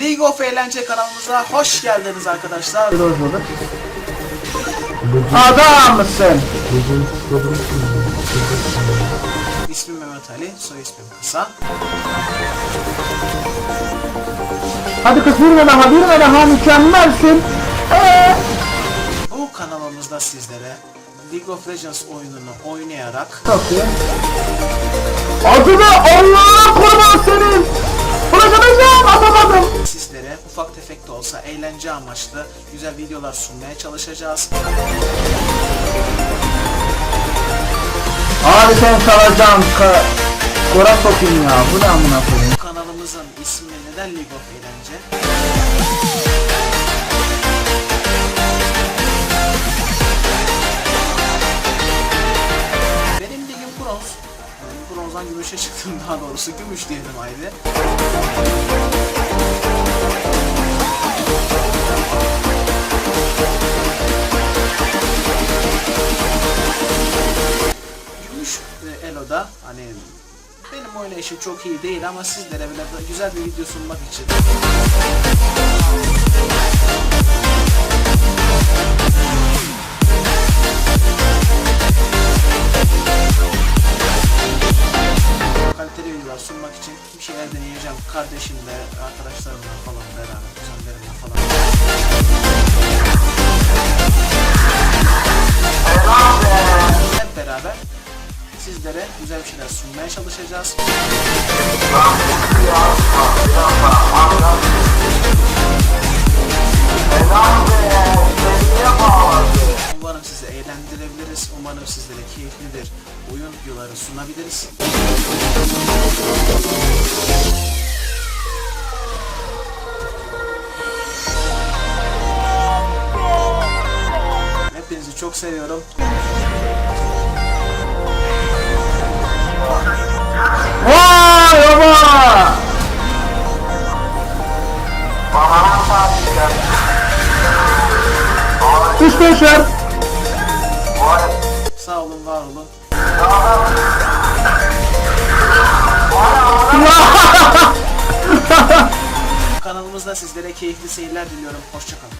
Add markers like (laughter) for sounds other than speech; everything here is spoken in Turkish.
League of Eğlence kanalımıza hoş geldiniz arkadaşlar. Adam mısın? İsmim Mehmet Ali, soy ismim kısa. Hadi kız yürüme daha yürüme daha mükemmelsin. Ee, Bu kanalımızda sizlere League of Legends oyununu oynayarak iyi. Adını Allah'a kurban senin. Bırakacağım atamadım. sizlere ufak tefek de olsa eğlence amaçlı güzel videolar sunmaya çalışacağız. Abi sen çalacağım. Ka Kora sokayım ya. Bu ne amına koyayım. Kanalımızın ismi neden League of Eğlence? Bronzdan gümüşe çıktım daha doğrusu. Gümüş diyelim haydi. Gümüş e, Elo'da hani benim oynayışım çok iyi değil ama sizlere bile güzel bir video sunmak için deneyeceğim. Kardeşimle, arkadaşlarımla falan beraber, kuzenlerimle falan. Hep beraber sizlere güzel bir şeyler sunmaya çalışacağız. Umarım sizi eğlendirebiliriz. Umarım sizlere keyifli bir oyun videoları sunabiliriz. Çok seviyorum. Vay baba. Üç beşer. Sağ olun, var olun. (laughs) Kanalımızda sizlere keyifli seyirler diliyorum. Hoşçakalın.